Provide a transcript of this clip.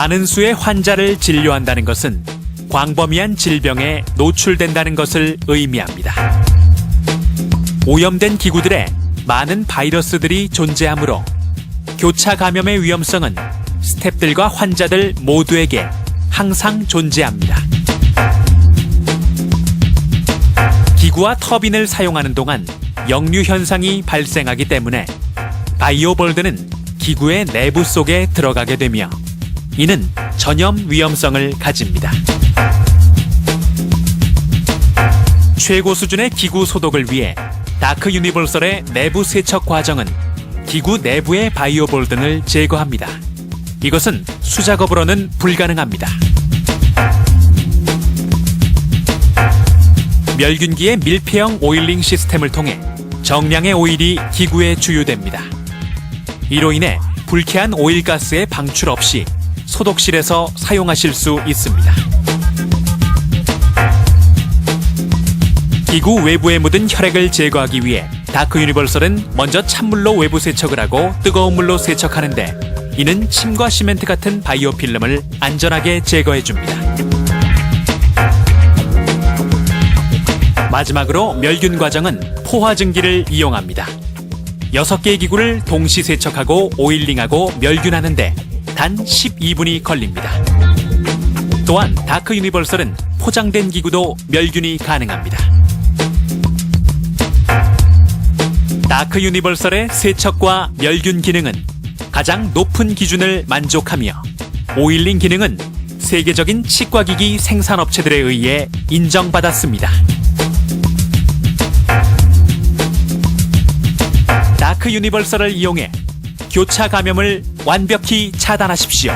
많은 수의 환자를 진료한다는 것은 광범위한 질병에 노출된다는 것을 의미합니다. 오염된 기구들에 많은 바이러스들이 존재하므로 교차 감염의 위험성은 스탭들과 환자들 모두에게 항상 존재합니다. 기구와 터빈을 사용하는 동안 역류 현상이 발생하기 때문에 바이오볼드는 기구의 내부 속에 들어가게 되며 이는 전염 위험성을 가집니다. 최고 수준의 기구 소독을 위해 다크 유니버설의 내부 세척 과정은 기구 내부의 바이오볼 등을 제거합니다. 이것은 수작업으로는 불가능합니다. 멸균기의 밀폐형 오일링 시스템을 통해 정량의 오일이 기구에 주유됩니다. 이로 인해 불쾌한 오일가스의 방출 없이 소독실에서 사용하실 수 있습니다. 기구 외부에 묻은 혈액을 제거하기 위해 다크 유니버설은 먼저 찬물로 외부 세척을 하고 뜨거운 물로 세척하는데 이는 침과 시멘트 같은 바이오 필름을 안전하게 제거해 줍니다. 마지막으로 멸균 과정은 포화 증기를 이용합니다. 6개의 기구를 동시 세척하고 오일링하고 멸균하는데 단 12분이 걸립니다. 또한 다크 유니버설은 포장된 기구도 멸균이 가능합니다. 다크 유니버설의 세척과 멸균 기능은 가장 높은 기준을 만족하며 오일링 기능은 세계적인 치과기기 생산업체들에 의해 인정받았습니다. 다크 유니버설을 이용해 교차 감염을 완벽히 차단하십시오.